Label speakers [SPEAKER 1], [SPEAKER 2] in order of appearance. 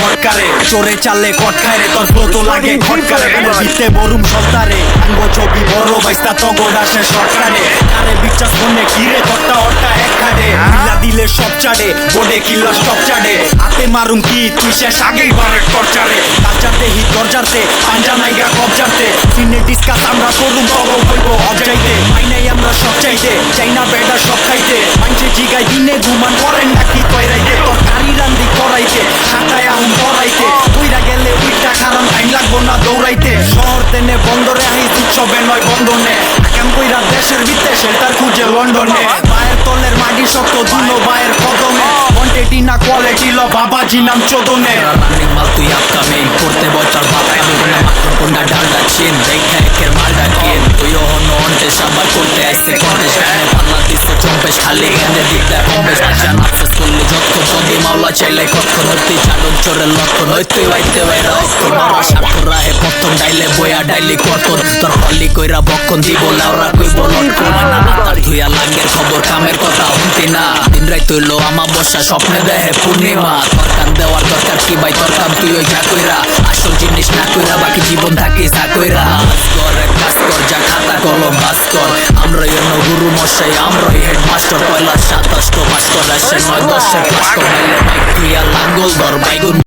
[SPEAKER 1] সরকারে চোরে চাললে কট খায় রে তোর ফ্লো তো লাগে খটকারে বিতে বরুম সত্তারে আঙ্গো ছবি বড় বাইস্তা তগর আসে সরকারে। আরে বিশ্বাস মনে কিরে তোরটা অট্টা এক খাড়ে মিলা দিলে সব চাড়ে, বোর্ডে কিল্লা সব চাড়ে। হাতে মারুম কি তুই শেষ আগেই বারে টর্চারে? কালচারতে হিট দরজাতে, পাঞ্জা নাইগা কবজাতে সিনে ডিসকাস আমরা করুম তব হইব অবজাইতে মাইনাই আমরা সব চাইতে চাই না বেডা সব খাইতে মাইনছে জিগাই দিনে ঘুমান করেন নাকি তোর কারি করাইতে সাতায় আহুম পড়াইতে। উইরা গেলে উইটা খারাম টাইম লাগবো না দৌড়াইতে। শহর তেনে বন্দরে আহি উৎসবে নয় বন্ধনে। আকাম কইরা দেশের ভিত্তে শেল্টার খুঁজে লন্ডনে। পায়ের তলের মাটি শক্ত দুনো বায়ের কদমে। কোয়ান্টিটি না কোয়ালিটি ল বাবাজি নাম চোদনে।
[SPEAKER 2] রানিং মাল তুই আপকামিং করতে বছর ডালটা চিন দেখা। করলে যত যদি মাওলা চাইলে হইতে চোরের লক্ষণ? হইতে হইতে সাক্ষর রাহে প্রথম ডাইলে বয়া ডাইলি তোর হলি কইরা বক্ষণ দিব লাউরা কইব লটকন তার ধুইয়া লাগের খবর, কামের কথা শুনতি না। দিন রাই তৈল আমা বসা স্বপ্নে দেহে পূর্ণিমা। দেওয়ার দরকার কি ভাই? তোর কাম তুই ওই যা কইরা আসল জিনিস না কইরা বাকি জীবন থাকি কলম ভাস্কর কর। আমরাই অন্য গুরু মশাই, আমরাই হেডমাস্টার, পয়লা সাতাশ কর, আসে নয় দশের ক্লাস আর লাঙ্গল ধর বাইগুন